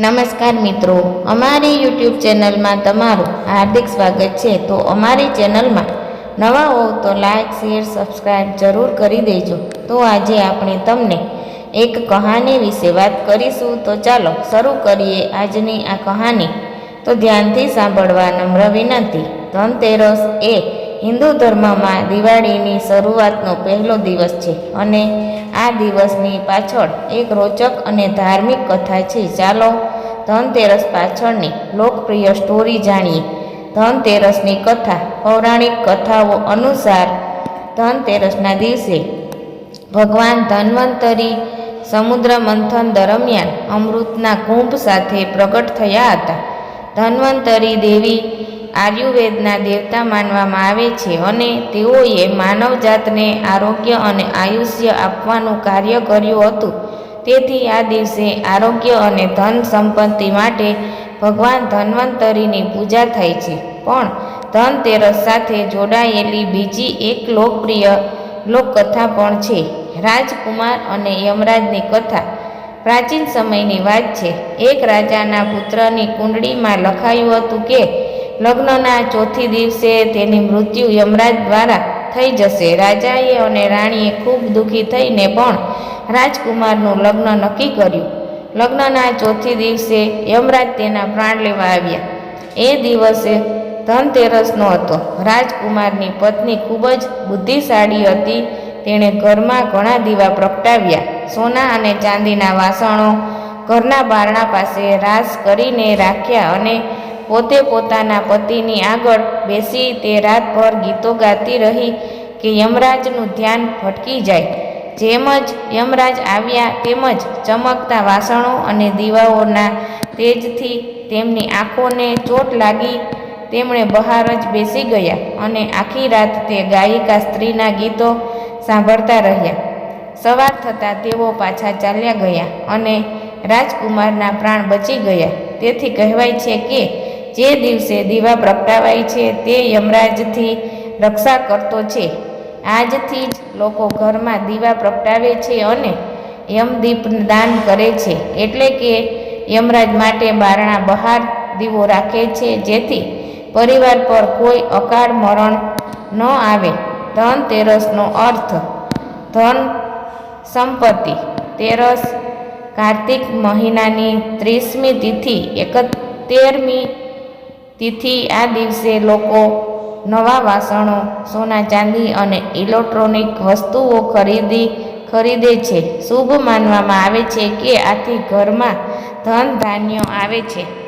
નમસ્કાર મિત્રો, અમારી યુટ્યુબ ચેનલમાં તમારું હાર્દિક સ્વાગત છે. તો અમારી ચેનલમાં નવા હોવ તો લાઇક શેર સબસ્ક્રાઈબ જરૂર કરી દેજો. તો આજે આપણે તમને એક કહાની વિશે વાત કરીશું. તો ચાલો શરૂ કરીએ આજની આ કહાની. તો ધ્યાનથી સાંભળવા નમ્ર વિનંતી. ધનતેરસ એ હિન્દુ ધર્મમાં દિવાળીની શરૂઆતનો પહેલો દિવસ છે અને આ દિવસની પાછળ એક રોચક અને ધાર્મિક કથા છે. ચાલો ધનતેરસ પાછળની લોકપ્રિય સ્ટોરી જાણીએ. ધનતેરસની કથા પૌરાણિક કથાઓ અનુસાર ધનતેરસના દિવસે ભગવાન ધન્વંતરી સમુદ્ર મંથન દરમિયાન અમૃતના કુંભ સાથે પ્રગટ થયા હતા. ધન્વંતરી દેવી આયુર્વેદના દેવતા માનવામાં આવે છે અને તેઓએ માનવજાતને આરોગ્ય અને આયુષ્ય આપવાનું કાર્ય કર્યું હતું. તેથી આ દિવસે આરોગ્ય અને ધન સંપત્તિ માટે ભગવાન ધન્વંતરીની પૂજા થાય છે. પણ ધનતેરસ સાથે જોડાયેલી બીજી એક લોકપ્રિય લોકકથા પણ છે. રાજકુમાર અને યમરાજની કથા. પ્રાચીન સમયની વાત છે. એક રાજાના પુત્રની કુંડળીમાં લખાયું હતું કે લગ્નના ચોથી દિવસે તેની મૃત્યુ યમરાજ દ્વારા થઈ જશે. રાજાએ અને રાણીએ ખૂબ દુઃખી થઈને પણ રાજકુમારનું લગ્ન નક્કી કર્યું. લગ્નના ચોથી દિવસે યમરાજ તેના પ્રાણ લેવા આવ્યા. એ દિવસે ધનતેરસનો હતો. રાજકુમારની પત્ની ખૂબ જ બુદ્ધિશાળી હતી. તેણે ઘરમાં ઘણા દીવા પ્રગટાવ્યા. સોના અને ચાંદીના વાસણો ઘરના બારણા પાસે રાસ કરીને રાખ્યા અને પોતે પોતાના પતિની આગળ બેસી તે રાતભર ગીતો ગાતી રહી કે યમરાજનું ધ્યાન ભટકી જાય. જેમ જ યમરાજ આવ્યા તેમજ ચમકતા વાસણો અને દીવાઓના તેજથી તેમની આંખોને ચોટ લાગી તેમણે બહાર જ બેસી ગયા અને આખી રાત તે ગાયિકા સ્ત્રીના ગીતો સાંભળતા રહ્યા. સવાર થતાં તેઓ પાછા ચાલ્યા ગયા અને રાજકુમારના પ્રાણ બચી ગયા. તેથી કહેવાય છે કે જે દિવસે દીવા પ્રગટાવાય છે તે યમરાજથી રક્ષા કરતો છે. આજથી જ લોકો ઘરમાં દીવા પ્રગટાવે છે અને યમદીપ દાન કરે છે. એટલે કે યમરાજ માટે બારણા બહાર દીવો રાખે છે જેથી પરિવાર પર કોઈ અકાળ મરણ ન આવે. ધનતેરસનો અર્થ ધન સંપત્તિ. તેરસ કાર્તિક મહિનાની ત્રીસમી તિથિ એકોતેરમી તિથિ આ દિવસે લોકો નવા વાસણો, સોના ચાંદી અને ઇલેક્ટ્રોનિક વસ્તુઓ ખરીદી, ખરીદે છે. શુભ માનવામાં આવે છે કે આથી ઘરમાં ધન ધાન્ય આવે છે.